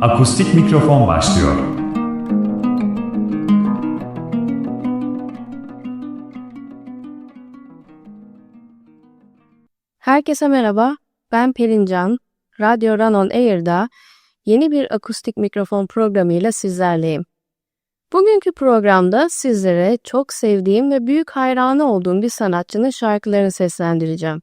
Akustik Mikrofon başlıyor. Herkese merhaba, ben Pelin Can. Radyo Run On Air'da yeni bir akustik mikrofon programıyla sizlerleyim. Bugünkü programda sizlere çok sevdiğim ve büyük hayranı olduğum bir sanatçının şarkılarını seslendireceğim.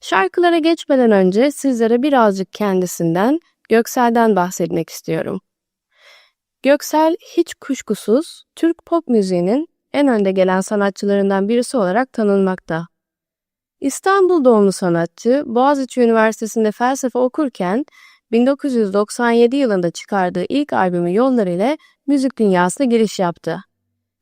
Şarkılara geçmeden önce sizlere birazcık kendisinden, Göksel'den bahsetmek istiyorum. Göksel hiç kuşkusuz Türk pop müziğinin en önde gelen sanatçılarından birisi olarak tanınmakta. İstanbul doğumlu sanatçı Boğaziçi Üniversitesi'nde felsefe okurken 1997 yılında çıkardığı ilk albümü Yollar ile müzik dünyasına giriş yaptı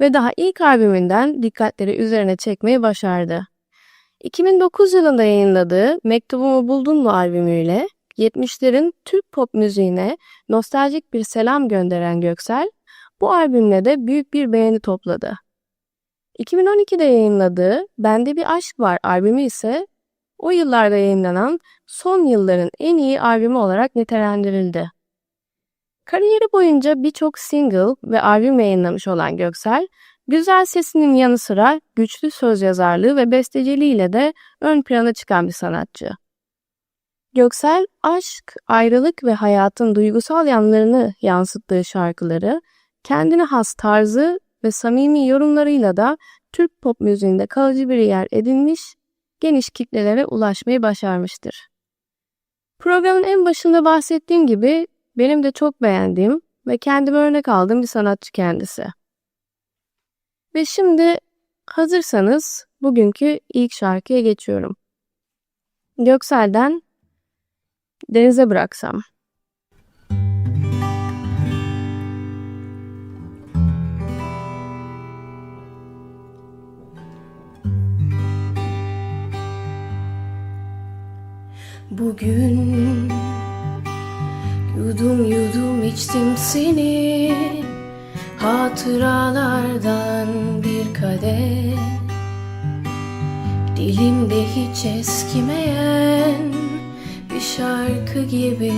ve daha ilk albümünden dikkatleri üzerine çekmeyi başardı. 2009 yılında yayınladığı Mektubumu Buldun mu albümüyle 70'lerin Türk pop müziğine nostaljik bir selam gönderen Göksel, bu albümle de büyük bir beğeni topladı. 2012'de yayınladığı Bende Bir Aşk Var albümü ise o yıllarda yayınlanan son yılların en iyi albümü olarak nitelendirildi. Kariyeri boyunca birçok single ve albüm yayınlamış olan Göksel, güzel sesinin yanı sıra güçlü söz yazarlığı ve besteciliğiyle de ön plana çıkan bir sanatçı. Göksel, aşk, ayrılık ve hayatın duygusal yanlarını yansıttığı şarkıları, kendine has tarzı ve samimi yorumlarıyla da Türk pop müziğinde kalıcı bir yer edinmiş, geniş kitlelere ulaşmayı başarmıştır. Programın en başında bahsettiğim gibi benim de çok beğendiğim ve kendime örnek aldığım bir sanatçı kendisi. Ve şimdi hazırsanız bugünkü ilk şarkıya geçiyorum. Göksel'den Denize Bıraksam. Bugün yudum yudum içtim seni Hatıralardan bir kadeh Dilimde hiç eskimeyen bir şarkı gibi.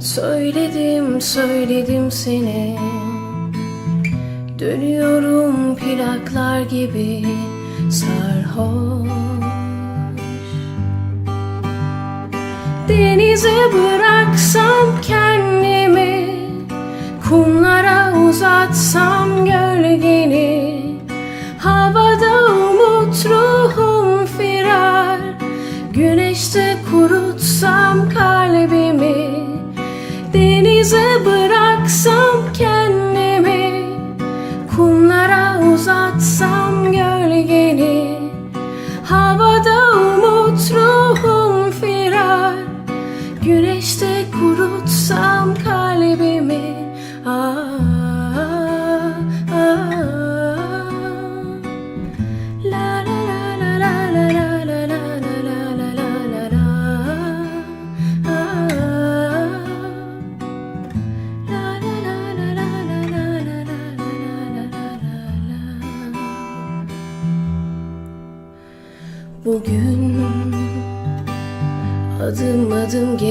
Söyledim söyledim seni. Dönüyorum plaklar gibi. Sarhoş. Denize bıraksam kendimi. Kumlara uzatsam gölgeni. Havada umut firar Güneşte kurutsam kalbimi Denize bıraksam kendimi Kumlara uzatsam gölgeni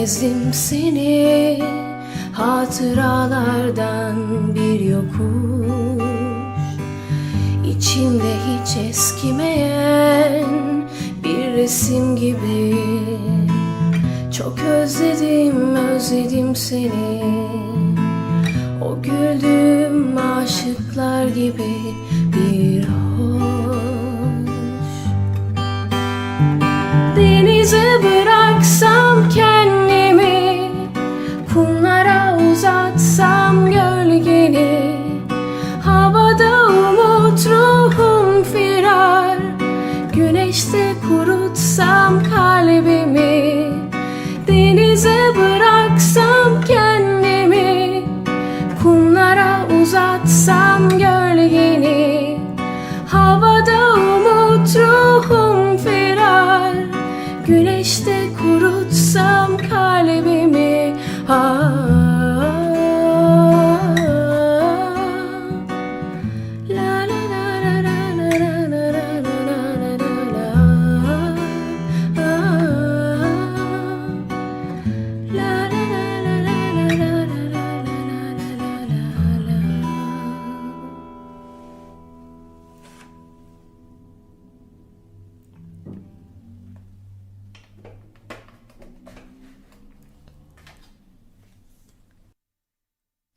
adım gezdim seni Hatıralardan bir yokuş. İçimde hiç eskimeyen bir resim gibi. Çok özledim özledim seni. O güldüğüm aşıklar gibi bir hoş. Denize bıraksam kendimi Kumlara uzatsam gölgeni Havada umut ruhum firar. Güneşte kurutsam kalbimi Denize bıraksam kendimi Kumlara uzatsam gölgeni Havada umut ruhum firar. Güneşte kurutsam kalbimi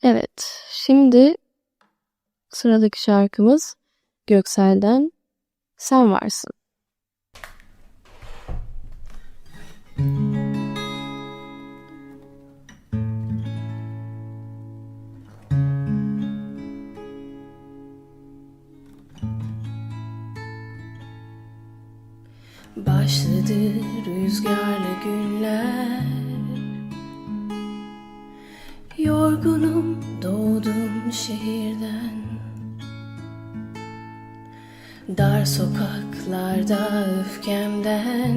Evet, şimdi sıradaki şarkımız Göksel'den Sen Varsın. Başladı rüzgarlı günler Yorgunum doğdum şehirden. Dar sokaklarda öfkemden.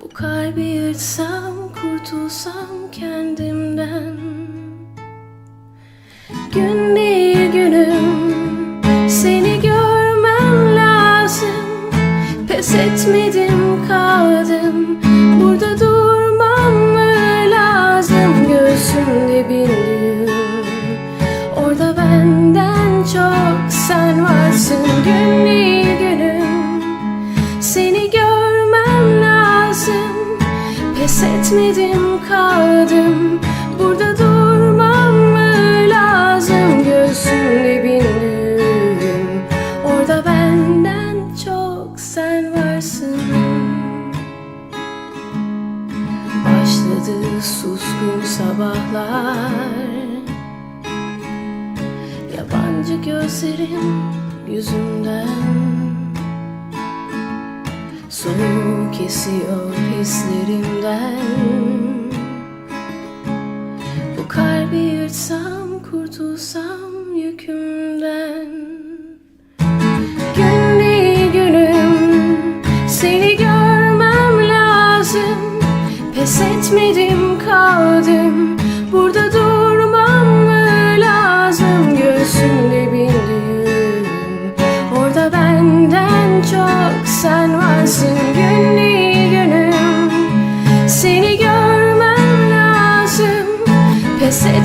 Bu kalbi yırtsam kurtulsam kendimden. Gün değil günüm seni görmem lazım. Pes etmedim kaldım Pes etmedim kaldım. Burada durmam mı lazım Göğsümde bir düğüm Orada benden çok sen varsın. Başladı suskun sabahlar. Yabancı gözlerim yüzümden Soğuk esiyor hislerimden. Bu kalbi yırtsam kurtulsam yükümden. Gün günüm Seni görmem lazım. Pes etmedim kaldım. Burada durmam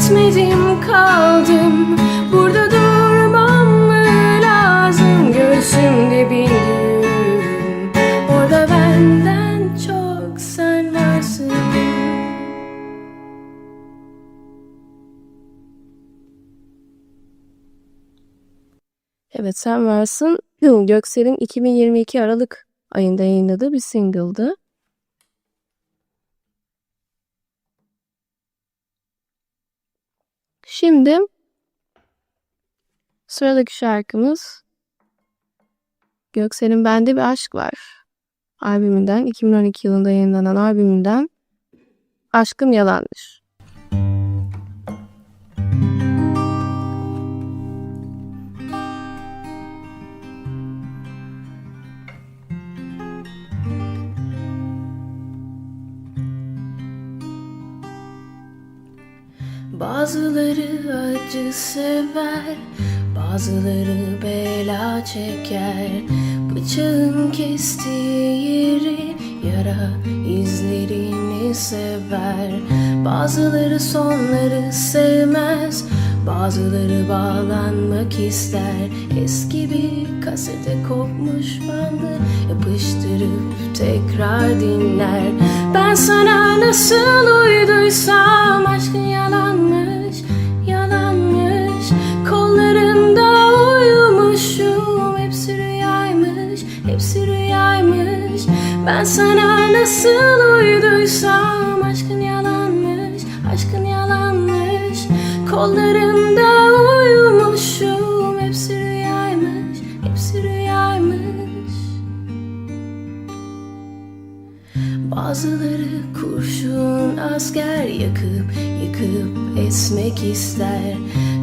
Pes etmedim kaldım. Burada durmam mı lazım? Göğsümde bir düğüm Orada benden çok sen varsın Evet, Sen Varsın. Göksel'in 2022 Aralık ayında yayınladığı bir single'dı. Şimdi sıradaki şarkımız Göksel'in Bende Bir Aşk Var albümünden 2012 yılında yayınlanan albümünden Aşkım Yalandır. Bazıları acı sever Bazıları bela çeker. Bıçağın kestiği yeri Yara izlerini sever. Bazıları sonları sevmez Bazıları bağlanmak ister. Eski bir kasete kopmuş bandı Yapıştırıp tekrar dinler. Ben sana nasıl uyduysam Aşkın yalanmış Ben sana nasıl uyduysam Aşkın yalanmış, aşkın yalanmış. Kollarında uyumuşum Hepsi rüyaymış, hepsi rüyaymış. Bazıları kurşun asker yakıp yıkıp esmek ister.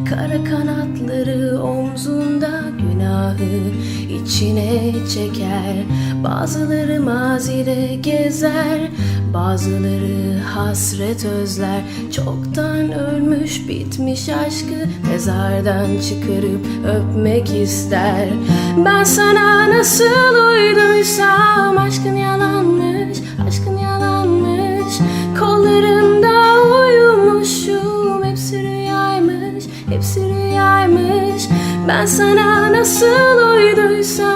Kara kanatları omzunda günahı içine çeker. Bazıları mazide gezer Bazıları hasret özler. Çoktan ölmüş bitmiş aşkı Mezardan çıkarıp öpmek ister. Ben sana nasıl uyduysam Aşkın yalanmış, aşkın yalanmış. Kollarında Ben sana nasıl uyduysam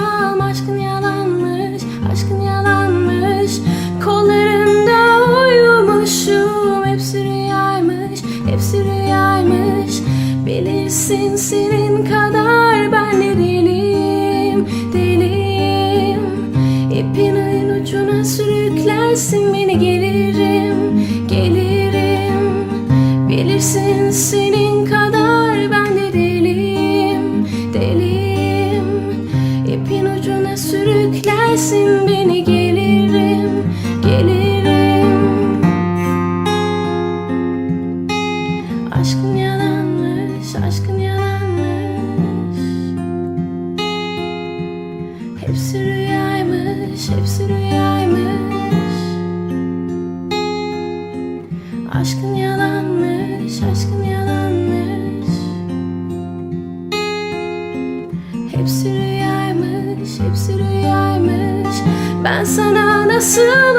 Aşkın yalanmış, aşkın yalanmış. Hepsi rüyaymış, hepsi rüyaymış. Aşkın yalanmış, aşkın yalanmış. Hepsi rüyaymış, hepsi rüyaymış. Ben sana nasıl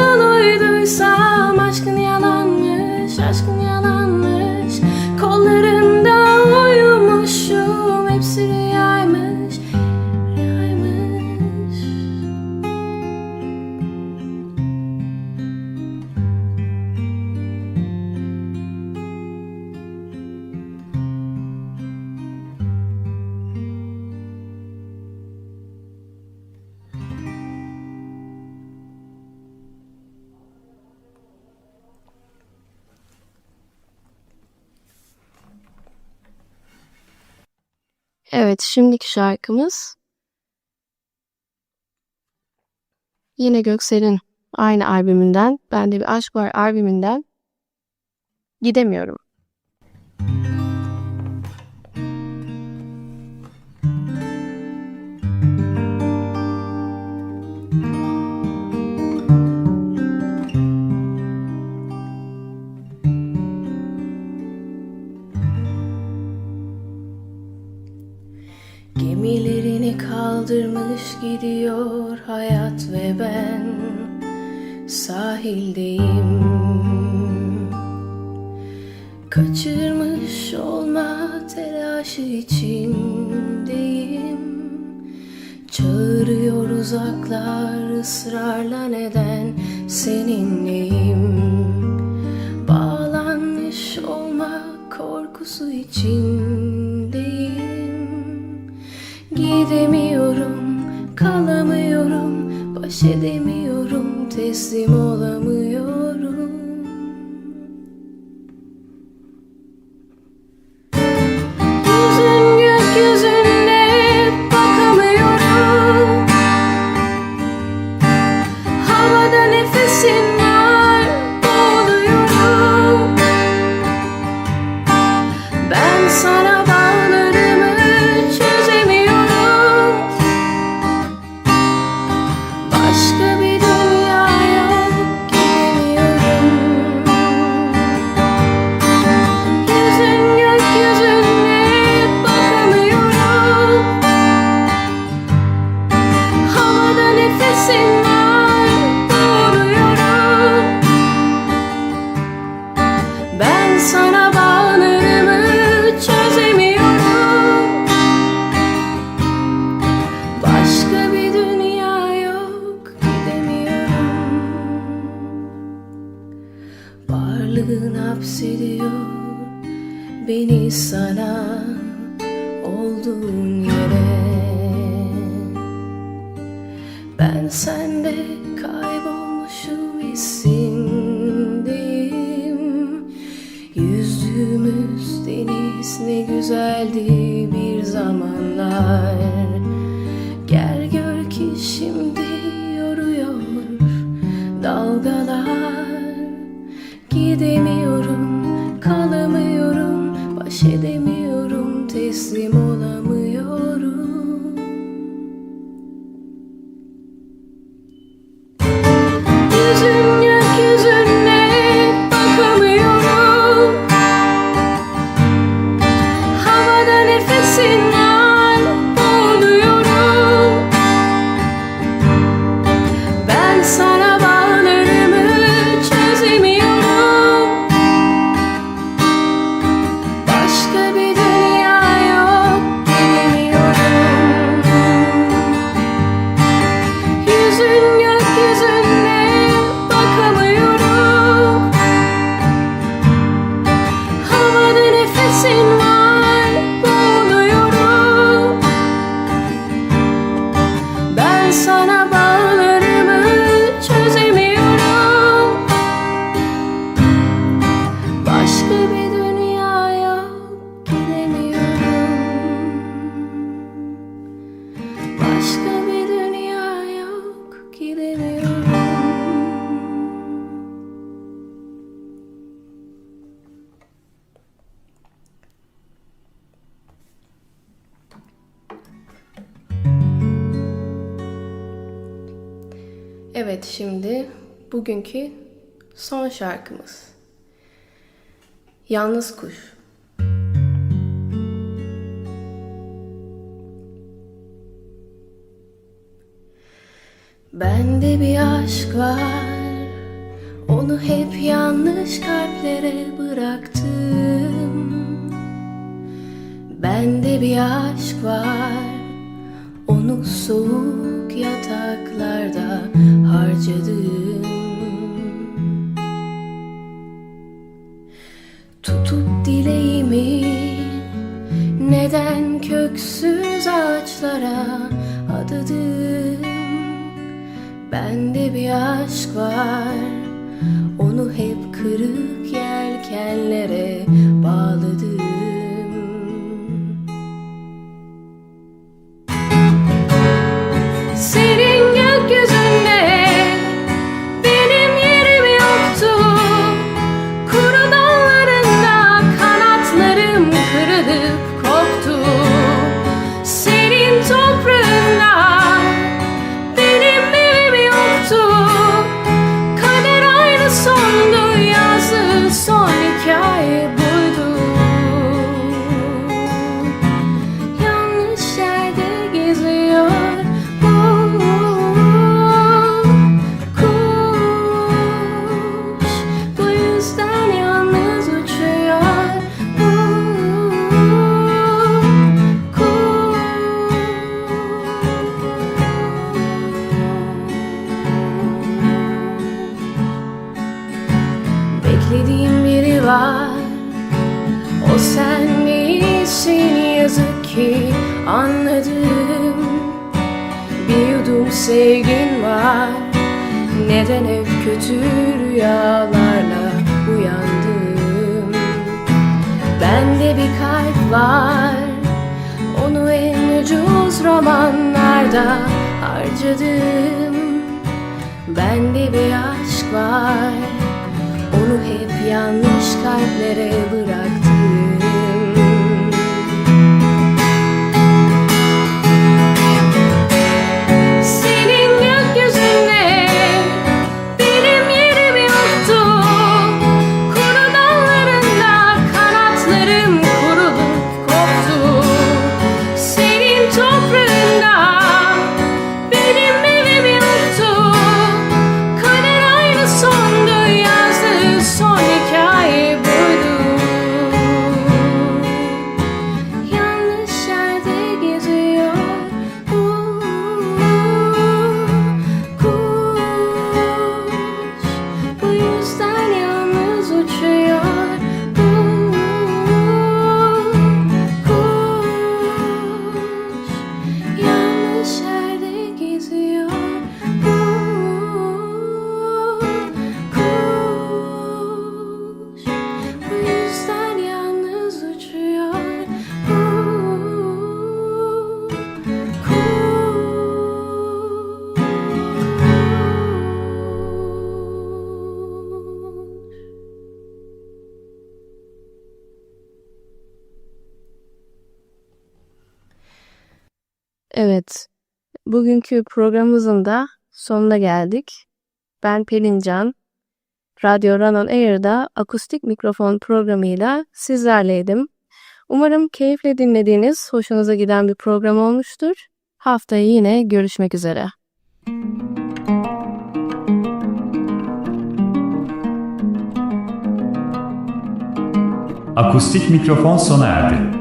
sana Evet, şimdiki şarkımız yine Göksel'in aynı albümünden, Bende Bir Aşk Var albümünden Gidemiyorum. Gidiyor hayat ve ben sahildeyim. Kaçırmış olma telaşı içindeyim. Çağırıyor uzaklar ısrarla neden seninleyim? Bağlanmış olma korkusu içindeyim. Gidemiyorum, baş edemiyorum, teslim olamıyorum. Ben sana bağlarımı Evet şimdi bugünkü son şarkımız. Yalnız Kuş. Bende bir aşk var Onu hep yanlış kalplere bıraktım Bende bir aşk var Onu soğuk yataklarda harcadım. Tutup dileğimi Neden köksüz ağaçlara adadım? Bende bir aşk var Onu hep kırık yelkenlere ki anladım. Bir yudum sevgin var. Neden hep kötü rüyalarla uyandım Bende bir kalp var. Onu en ucuz romanlarda harcadım. Bende bir aşk var. Onu hep yanlış kalplere bıraktım Evet, bugünkü programımızın da sonuna geldik. Ben Pelin Can. Radyo Ranon Air'da akustik mikrofon programıyla sizlerleydim. Umarım keyifle dinlediğiniz, hoşunuza giden bir program olmuştur. Haftaya yine görüşmek üzere. Akustik mikrofon sona erdi.